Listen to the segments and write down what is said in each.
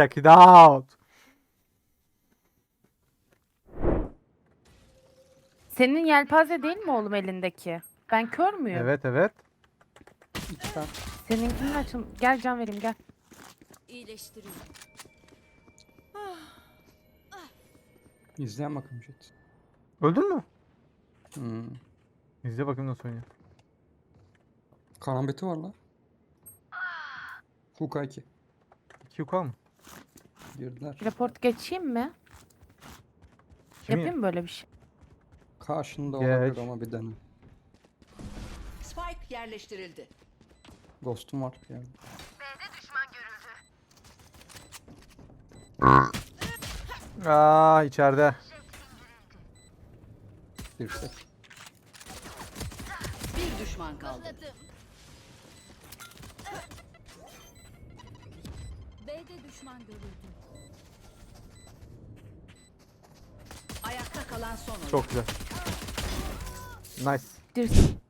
Check it out. Senin yelpaze değil mi oğlum elindeki? Ben kör müyüm? Evet evet. İki tane. Seninkinin açın. Gel can vereyim gel. İyileştiriyorum. İzleyen bakın Jet. Öldün mü? Hmm. İzle bakayım nasıl oynuyor. Karambeti var lan. Huka 2. 2 yukarı mı? Girdiler. Report geçeyim mi? Kimi? Yapayım mı böyle bir şey? Karşında Geç. olabilir ama bir dene. Spike yerleştirildi. Ghost'um var yani. Aa içeride. Dirsek. Bir düşman kaldı. B'de düşman görüldü. Ayakta kalan son oyun. Çok güzel. Nice. Dirsin.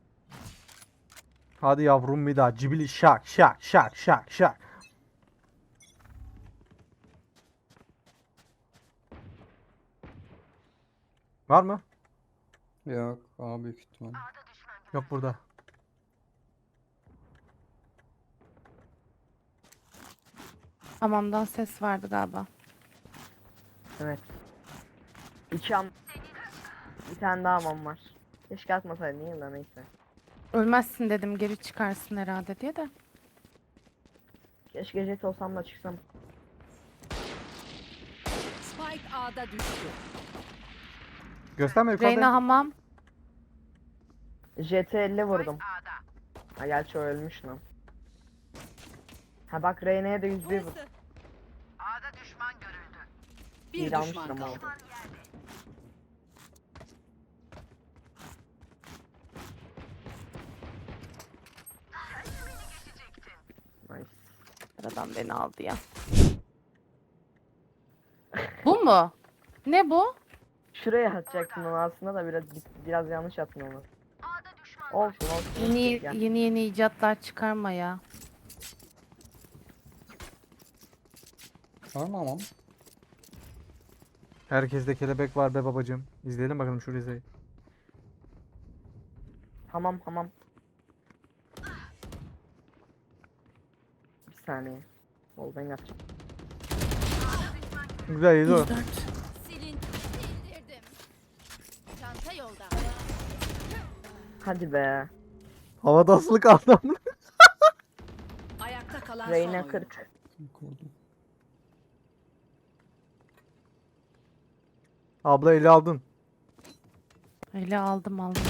Hadi yavrum bir daha. Cibili şak şak şak şak şak. Var mı? Yok. Aa büyük ihtimal. Yok burada. Hamamdan ses vardı galiba. Evet. İki am... Bir tane daha amam var. Keşke atmasaydın iyi de neyse. Ölmezsin dedim geri çıkarsın herhalde diye de. Keşke jet olsam da çıksam. Spike A'da düştü. Gösterme yukarıda. Reyna hamam. Jet'e 50 vurdum. Ha gerçi o ölmüş lan. Ha bak Reyna'ya da 101 vurdum. Bir İyi düşman kaldı. Nice. Aradan beni aldı ya. Bu mu? Ne bu? Şuraya atacaktım onu aslında da biraz biraz yanlış attım onu. Olsun olsun. Yeni yeni yeni icatlar çıkarma ya. Var mı ama? Herkeste kelebek var be babacım. İzleyelim bakalım şu Rize'yi. Tamam tamam. Bir saniye. Ol ben yapacağım. Güzel yedi o. Silin. Sildirdim. Çanta yolda. Hadi be. Havada asılı kaldı. Ayakta kalan son Reyna oyun. 40. Kurdum. Abla eli aldın. Öyle aldım aldım.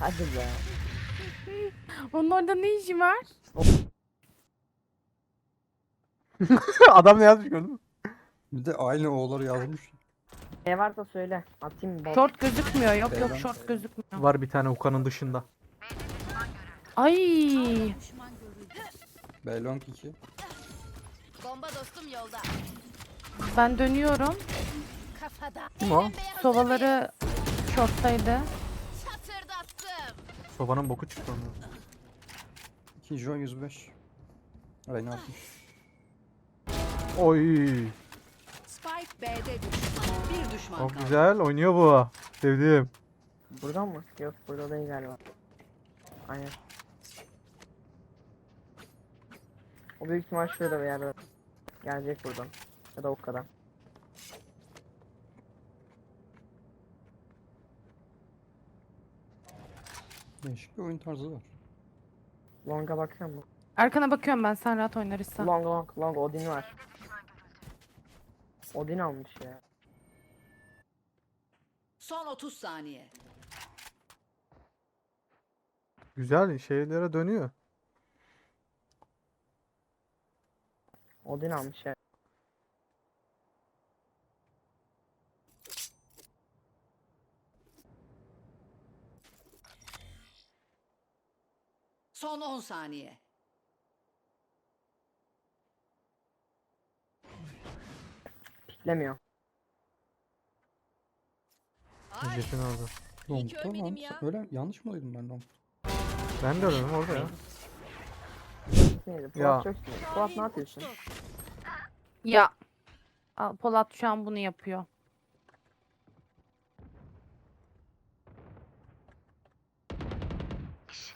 Hadi be. Onun orada ne işi var? Adam ne yazmış gördün mü? Bir de aynı oğulları yazmış. Ne varsa söyle. Atayım bol. Short gözükmüyor. Yok yok short gözükmüyor. Var bir tane Hukan'ın dışında. Ay. Belong 2. Bomba dostum yolda. Ben dönüyorum. Kafada. Kim o? Elim beyaz Sovaları shorttaydı. Çatırdattım. Sobanın boku çıktı ondan. 2 Jo 105. Reyna 60. Oy. Spike B'de düştü. Bir düşman Çok kaldı. güzel oynuyor bu. Sevdim. Buradan mı? Yok burada değil galiba. Aynen. O büyük ihtimal şurada bir yerde. Gelecek buradan. Ya da o Değişik bir oyun tarzı var. Long'a bakıyor mu? Arkana bakıyorum ben sen rahat oynarsan. Long long long Odin var. Odin almış ya. Son 30 saniye. Güzel şeylere dönüyor. Odin almış ya. Son 10 saniye. Piklemiyor. Ay, aldı. Long'da ölmedim lan. ya. Öyle yanlış mı duydum ben Long? Ben de öyle orada ya. Neydi? Ya. Çok sinirli. Fuat ne yapıyorsun? Ya. Aa, Polat şu an bunu yapıyor.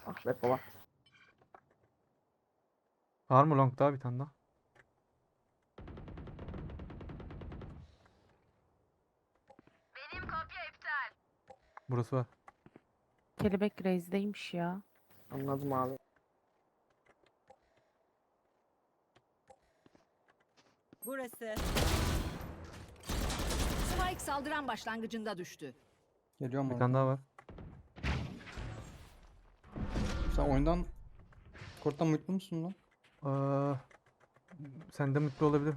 Ah be Polat. Var mı long daha bir tane daha? Burası var. Kelebek Reis'deymiş ya. Anladım abi. Burası. Spike saldıran başlangıcında düştü. Geliyorum Bir abi. tane daha var. Sen oyundan Korttan mutlu musun lan? Aa, sen de mutlu olabilir.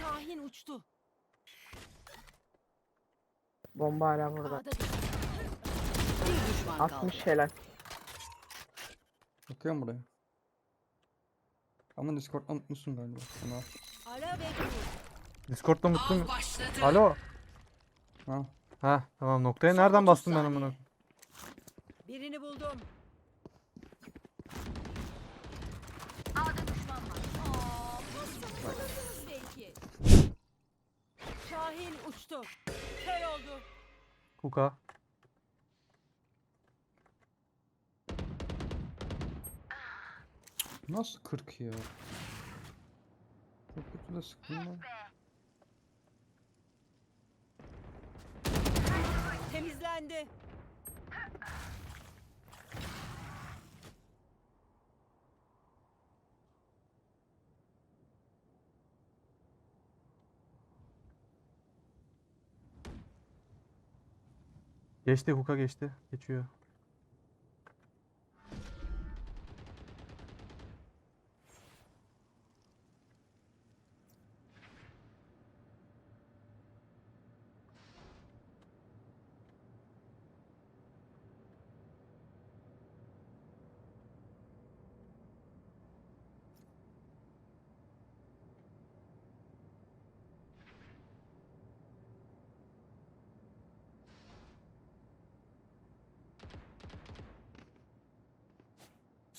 Şahin uçtu. Bomba hala burada. Ağda düştü. Bir düşman kaldı. 60 helal. Bakıyorum buraya. Ama Discord'dan mutlusun galiba. Al. Ara ve. Discord'da mutlu mu? Başladı. Alo. Ha. Ha tamam noktaya nereden 30 bastım ben amına? Birini buldum. Şahin uçtu. Kör oldu. Kuka. Nasıl 40 ya? Çok kötü de sıktın lan. Temizlendi. Geçti Kuka geçti. Geçiyor.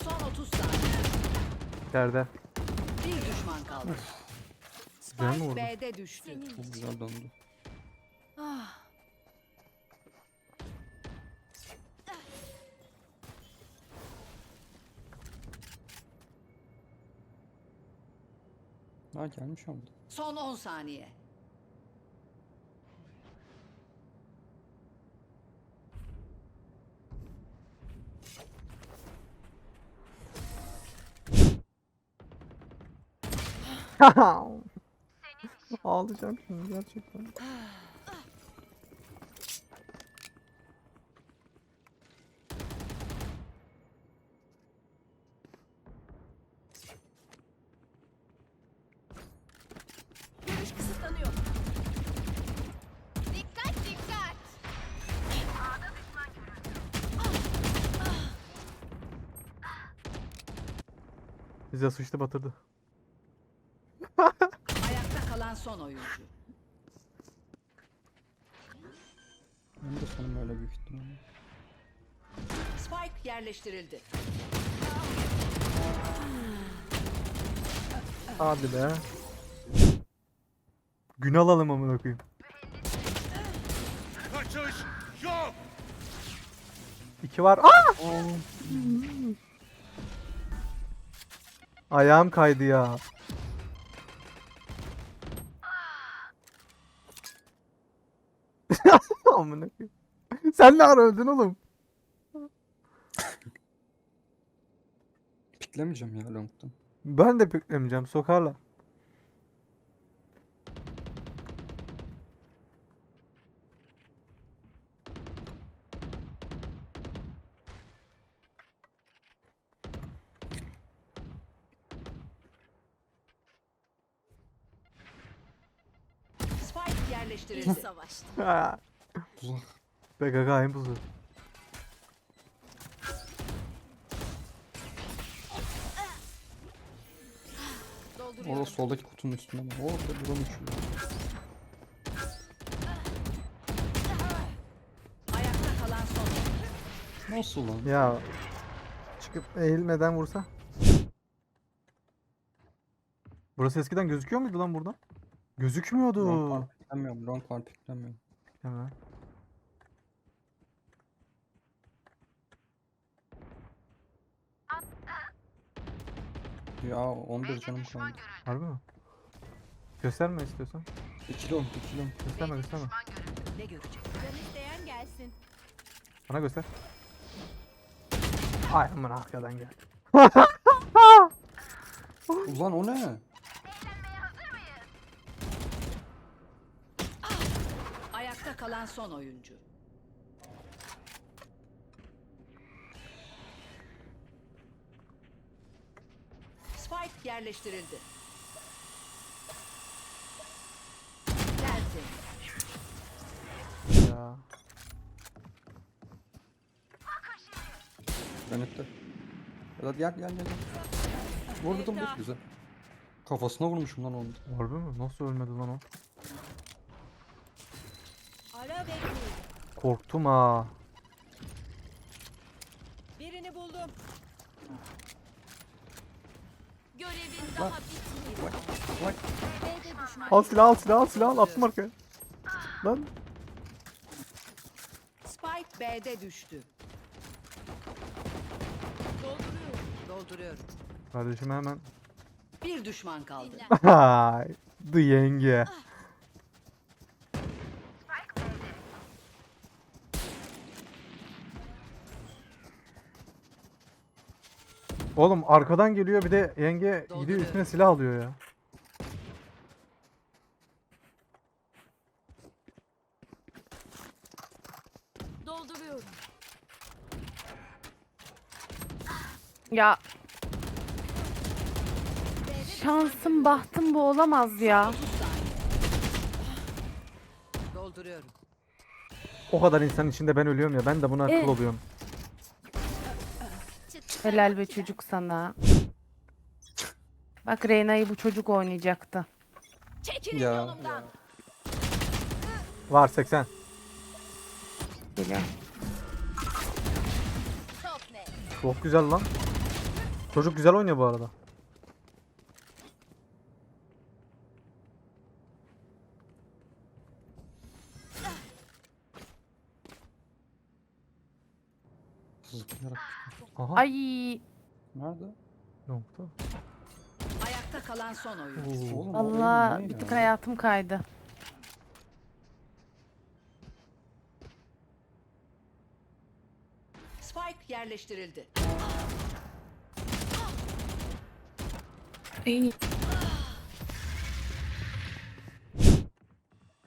Son 30 saniye. İçeride. Bir düşman kaldı. Güzel mi Spike vurdu? B'de düştü. Çok güzel döndü. Ah, Ha gelmiş oldu. Son 10 saniye. Ağlayacağım şimdi gerçekten. Görüş kısıtlanıyor. Dikkat dikkat. Bize sıçtı batırdı. Kalan son oyuncu. Benim de sonum öyle büyük ihtimalle. Spike yerleştirildi. Hadi be. Gün alalım amına koyayım. Kaçış yok. İki var. Aa! Ayağım kaydı ya. Amına koyayım. Sen ne ara öldün oğlum? Piklemeyeceğim ya long'dan. Ben de piklemeyeceğim sokarlar. Yerleştirildi. Savaştı. PKK en pusu. Orada soldaki kutunun üstünde mi? Orada buranın uçuyor. Ayakta kalan son oyuncu. Nasıl lan? Ya çıkıp eğilmeden vursa. Burası eskiden gözüküyor muydu lan buradan? Gözükmüyordu. Var piklemiyorum. Long var piklemiyorum. Hemen. Ya 11 canım kaldı. Harbi mi? Gösterme istiyorsan. İkili long, ikili long. Gösterme gösterme. Ne görecek? Can isteyen gelsin. Bana göster. Ay aman arkadan gel. Ulan o ne? Ayakta kalan son oyuncu. Spike yerleştirildi. Gelsin. ya. Yönetti. Ya da gel gel gel. gel. Vurdum güzel. Kafasına vurmuşum lan onu. Harbi mi? Nasıl ölmedi lan o? Ara ve kur. Korktum ha. Birini buldum. Görevin daha bitmedi. B'de düşman. Al silah al silah al silah al attım arkaya. Lan. Spike B'de düştü. Dolduruyorum. Dolduruyorum. Kardeşim hemen. Bir düşman kaldı. Ay. The yenge. Oğlum arkadan geliyor bir de yenge gidiyor üstüne silah alıyor ya. Dolduruyorum. Ya şansım bahtım bu olamaz ya. 30 saniye. Dolduruyorum. O kadar insan içinde ben ölüyorum ya ben de buna akıl Evet. oluyorum. Helal be çocuk sana. Bak Reyna'yı bu çocuk oynayacaktı. Çekilin Ya. yolumdan. Var 80. Geliyor. Çok güzel lan. Çocuk güzel oynuyor bu arada. Zıplayarak. Aha. Ay Nerede? Nokta. Ayakta kalan son oyuncu. Oğlum, Allah bir tık ya? hayatım kaydı. Spike yerleştirildi.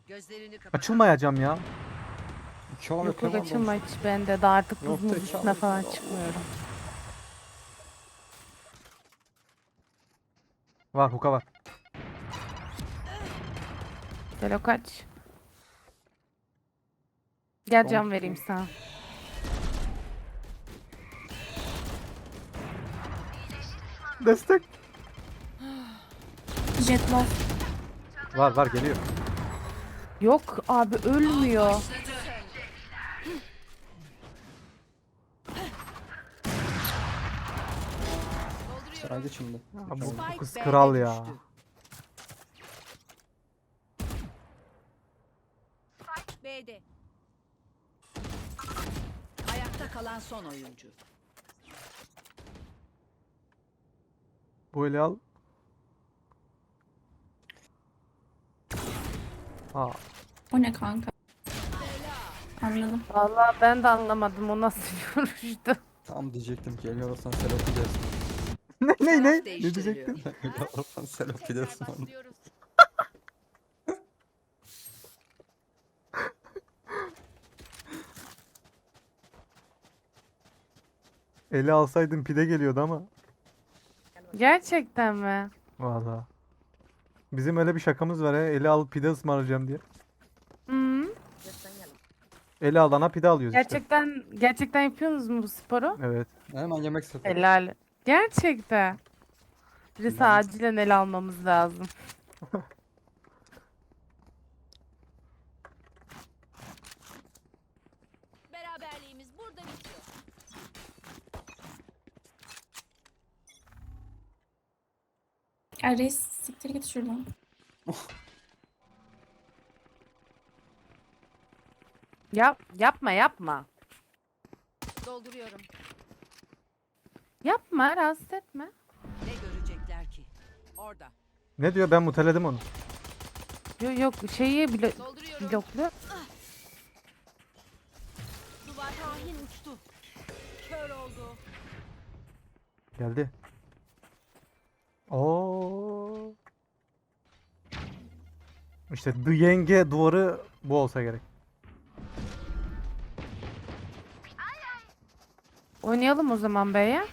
Gözlerini kapat. Açılmayacağım ya. İki Yok yok açılma hiç bende de artık Yok, buzun tek üstüne falan çıkmıyorum. Var huka var. Gel o kaç. Gel can vereyim sana. Destek. Jet lost. Var var geliyor. Yok abi ölmüyor. Saray şimdi. Ya bu, Spike kız B'de kral ya. düştü. B'de. Ayakta kalan son oyuncu. Bu eli al. Aa, O ne kanka? Anladım. Vallahi ben de anlamadım o nasıl bir vuruştu. Tam diyecektim ki Eli alırsan Serap'ı dersin. Ne ne ne? Ne diyecektin? Dersin. onu. Başlıyoruz. Eli alsaydın pide geliyordu ama. Gerçekten mi? Valla. Bizim öyle bir şakamız var ya. Eli al pide ısmarlayacağım diye. Geldim. Eli alana pide alıyoruz işte. Gerçekten gerçekten yapıyorsunuz mu bu sporu? Evet. Hemen yemek sepeti. Helal. Gerçekten. Birisi acilen el almamız lazım. Beraberliğimiz burada bitiyor. Ya reis siktir git şuradan. Yap, yapma yapma. Dolduruyorum. Yapma rahatsız etme. Ne görecekler ki? Orada. Ne diyor ben muteledim onu. Yok yok şeyi blo Dolduruyorum. bloklu. Duvar tahin uçtu. Kör oldu. Geldi. Oo. İşte the yenge duvarı bu olsa gerek. Oynayalım o zaman B'ye.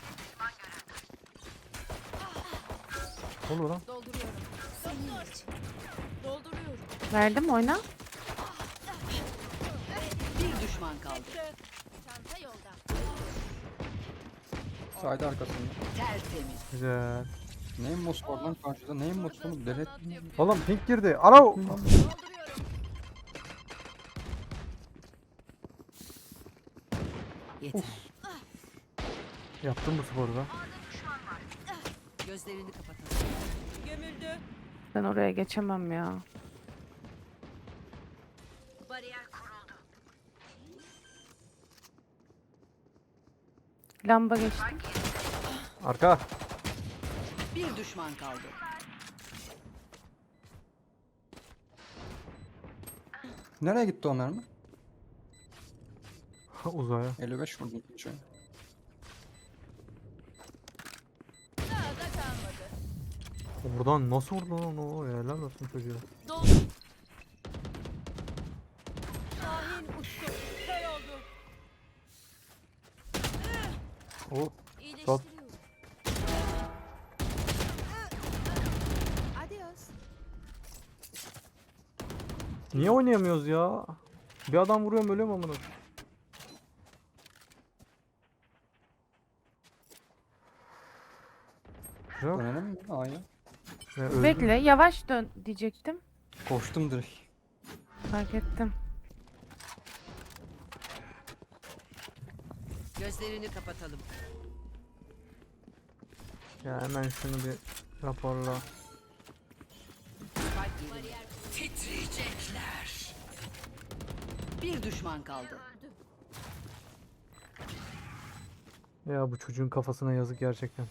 Olur lan. Dolduruyorum. Senin için. Dolduruyorum. Verdim oyna. Bir düşman kaldı. Çanta yolda. Side arkasında. Tertemiz. Güzel. Neyin mos var lan karşıda? Neyin mos oğlum? Deret Oğlum pink girdi. Ara. Dolduruyorum. Yeter. Yaptım bu sporu da. Gözlerini kapatalım. Gömüldü. Ben oraya geçemem ya. Lamba geçtim. Arka. Bir düşman kaldı. Nereye gitti o mermi? Uzaya. 55 vurdum. Şey. Daha da kalmadı. Oradan nasıl vurdu lan o? Helal olsun çocuğa. Şahin uçtu. Kör oldu. O İyileştiriyorum. Adios. niye oynayamıyoruz ya? Bir adam vuruyorum ölüyorum amına. Yok. Dönelim mi? A'ya. Öldüm. Bekle yavaş dön diyecektim. Koştum direkt. Fark ettim. Gözlerini kapatalım. Ya hemen şunu bir raporla. Titriyecekler. Bir düşman kaldı. Ya bu çocuğun kafasına yazık gerçekten.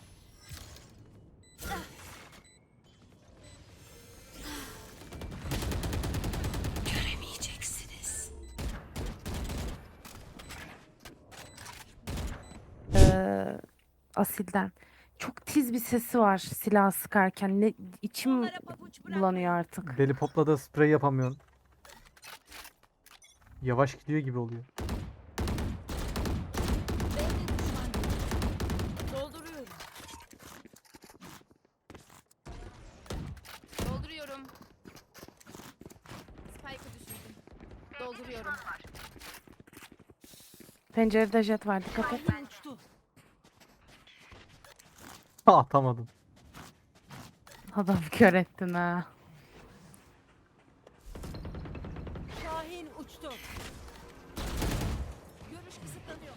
Asilden. Çok tiz bir sesi var silah sıkarken. Ne, içim bulanıyor artık. Deli popla da sprey yapamıyorsun. Yavaş gidiyor gibi oluyor. Dolduruyorum. Dolduruyorum. Spike'ı düşürdüm. Dolduruyorum. Pencerede jet var dikkat et. Şahin uçtu. Ha atamadım. Adam kör ettin ha. Şahin uçtu. Görüş kısıtlanıyor.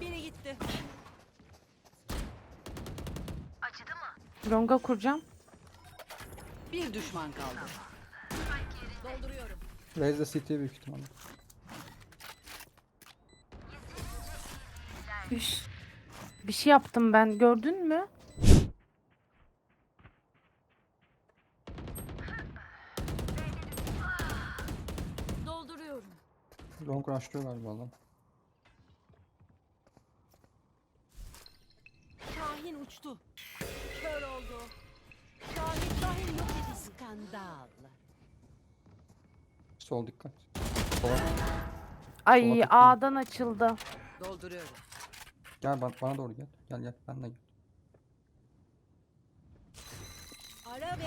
Biri gitti. Longa kuracağım. Bir düşman kaldı. Dolduruyorum. Raze de CT büyük ihtimalle. Üş. Bir şey yaptım ben gördün mü? Dolduruyorum. Long rushlıyor galiba adam. Şahin uçtu. Kör oldu. Şahin Şahin yok edildi. Skandal. Sol dikkat. Sola. Ay tıklayın. A'dan açıldı. Dolduruyorum. Gel bana, bana doğru gel. Gel gel ben de gel. Ara kur.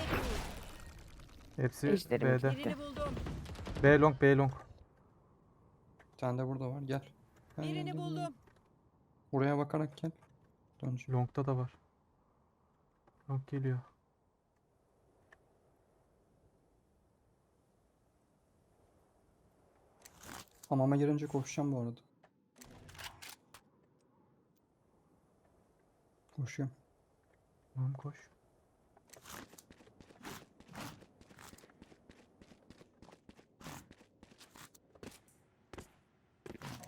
Hepsi Ejderim B'de. Birini buldum. B long B long. Bir tane de burada var. Gel. Gel, gel, Birini gel, buldum. Buraya bakarak gel. Döneceğim. Long'da da var. Long geliyor. Hamama girince koşacağım bu arada. Koşuyorum. Tamam koş.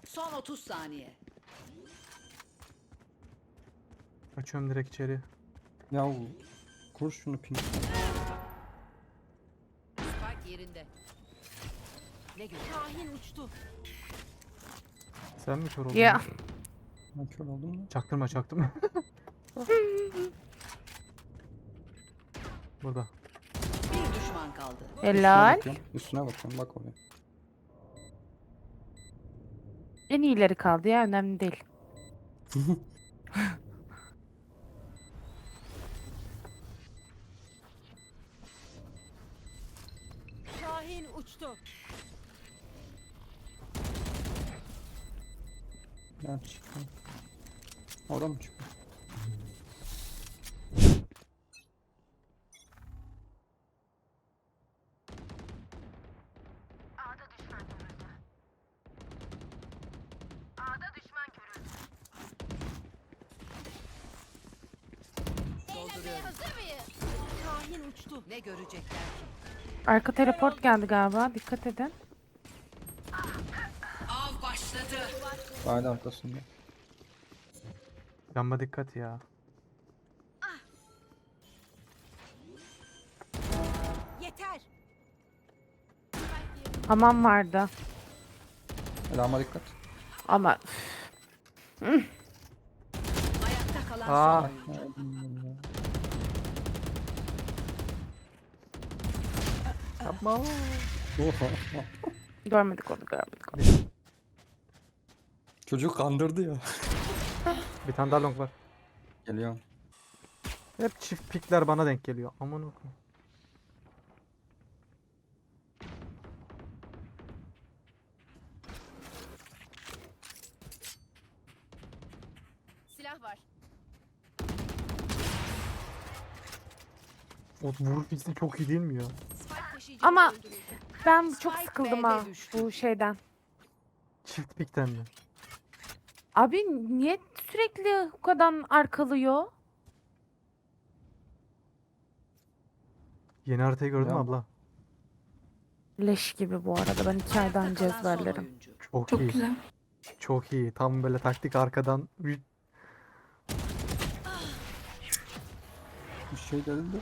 Son 30 saniye. Açıyorum direkt içeri. Ya kur şunu Kahin uçtu. Sen mi kör oldun? Ya Ben kör oldum mu? Çaktırma çaktırma. Burada. Bir düşman kaldı. Üstüne helal. bakıyorum. Üstüne bakıyorum bak oraya. En iyileri kaldı ya önemli değil. Kahin uçtu. Ne görecekler ki? Arka teleport geldi galiba. Dikkat edin. Av başladı. Sahil arkasında. Yanma dikkat ya. Yeter. Hamam vardı. Elama dikkat. Ama Ayakta kalan Aa. son oyuncu. Yapma. Oha. görmedik onu görmedik onu. Çocuk kandırdı ya. Bir tane daha long var. Geliyorum. Hep çift pikler bana denk geliyor. Aman okuyayım. Silah var. O vuruş hissi çok iyi değil mi ya? Ama-. Ben çok sıkıldım ha bu şeyden. Çift pikten mi? Abi niye sürekli hukadan arkalıyor? Yeni haritayı gördün mü Ya. abla? Leş gibi bu arada. Ben iki aydan cezberlerim. Çok, Çok iyi. güzel. Çok iyi. Tam böyle taktik arkadan. bir- Bir şey dedin de.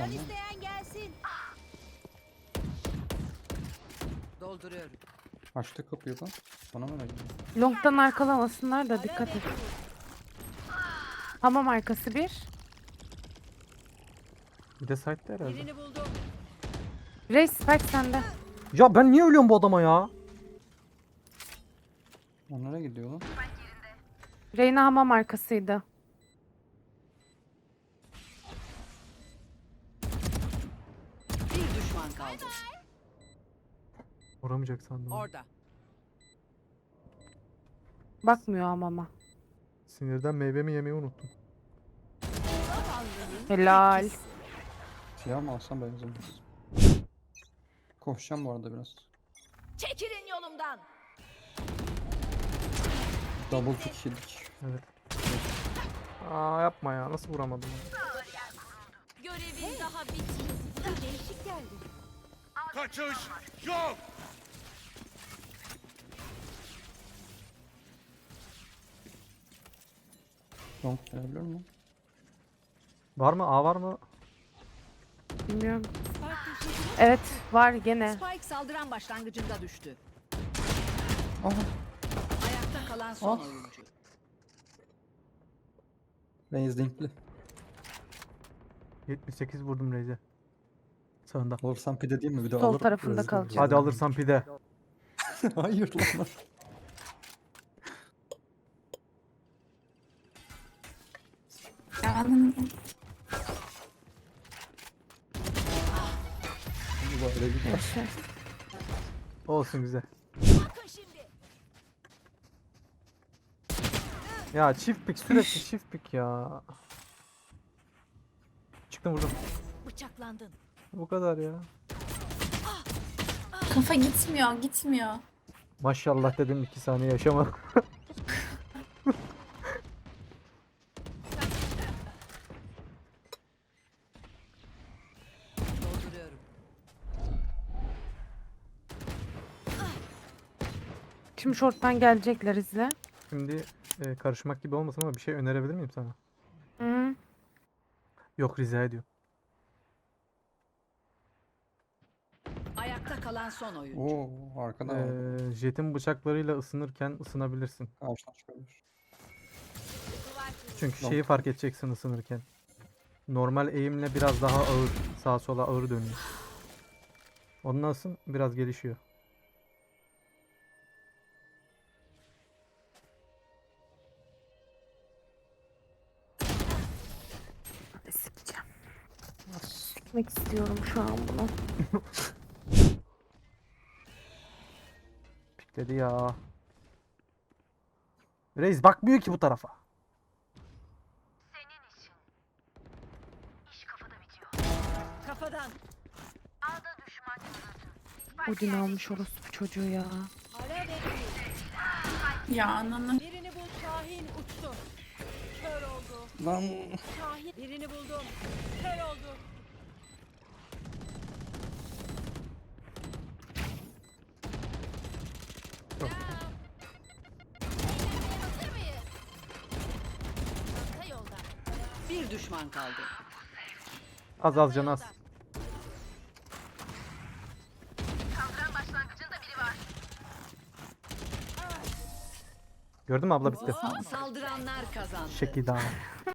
Can isteyen gelsin. Dolduruyorum. Açtı kapıyı lan. Bana mı öyle? Long'dan arkalamasınlar da dikkat et. Hamam arkası bir. Bir de site'de herhalde. Birini buldum. Reis Spike sende. Ya ben niye ölüyorum bu adama ya? Onlara gidiyor lan. Reyna hamam arkasıydı. Bir düşman kaldı. Vuramayacak sandım. Orada. Bakmıyor hamama. Sinirden meyvemi yemeyi unuttum. Helal. Siyah mı alsam benzemez. Koşacağım bu arada biraz. Çekilin yolumdan. Double kick yedik. Evet. Aa yapma ya. Nasıl vuramadım? ya? Görevin daha bitmedi. Değişik geldi. Kaçış yok. Long gelebilir mi? Var mı? A var mı? Bilmiyorum. Evet var gene. Spike saldıran başlangıcında düştü. Aha. Ayakta kalan son Ah. oyuncu. Reis linkli. 78 vurdum Reyze. Sağında. Alırsam pide değil mi? Bir de Sol alırım. tarafında rezil kalacak. olacağım. Hadi alırsan pide. Hayır lan. Olsun güzel. Ya çift pik sürekli çift pik ya. Çıktım vurdum. Bıçaklandın. Bu kadar ya. Kafa gitmiyor, gitmiyor. Maşallah dedim 2 saniye yaşamak. Şimdi short'tan gelecekler izle. Şimdi e, karışmak gibi olmasın ama bir şey önerebilir miyim sana? Hı. Yok rica ediyorum. Ayakta kalan son oyuncu. Oo arkada var. Ee, jetin bıçaklarıyla ısınırken ısınabilirsin. Karşıdan çıkabilir. Çünkü şeyi fark edeceksin ısınırken. Normal eğimle biraz daha ağır, sağa sola ağır dönüyor. Ondan ısın biraz gelişiyor. Sikmek istiyorum şu an bunu. Pikledi ya. Reis bakmıyor ki bu tarafa. Kafadan. Odin almış orospu çocuğu ya. Ya ananı. birini bul Şahin uçtu. Kör oldu. Lan Şahin birini buldum. Kör oldu. Bir düşman kaldı. Az az can az. Gördün mü abla bitti. Saldıranlar kazandı. Şekil daha.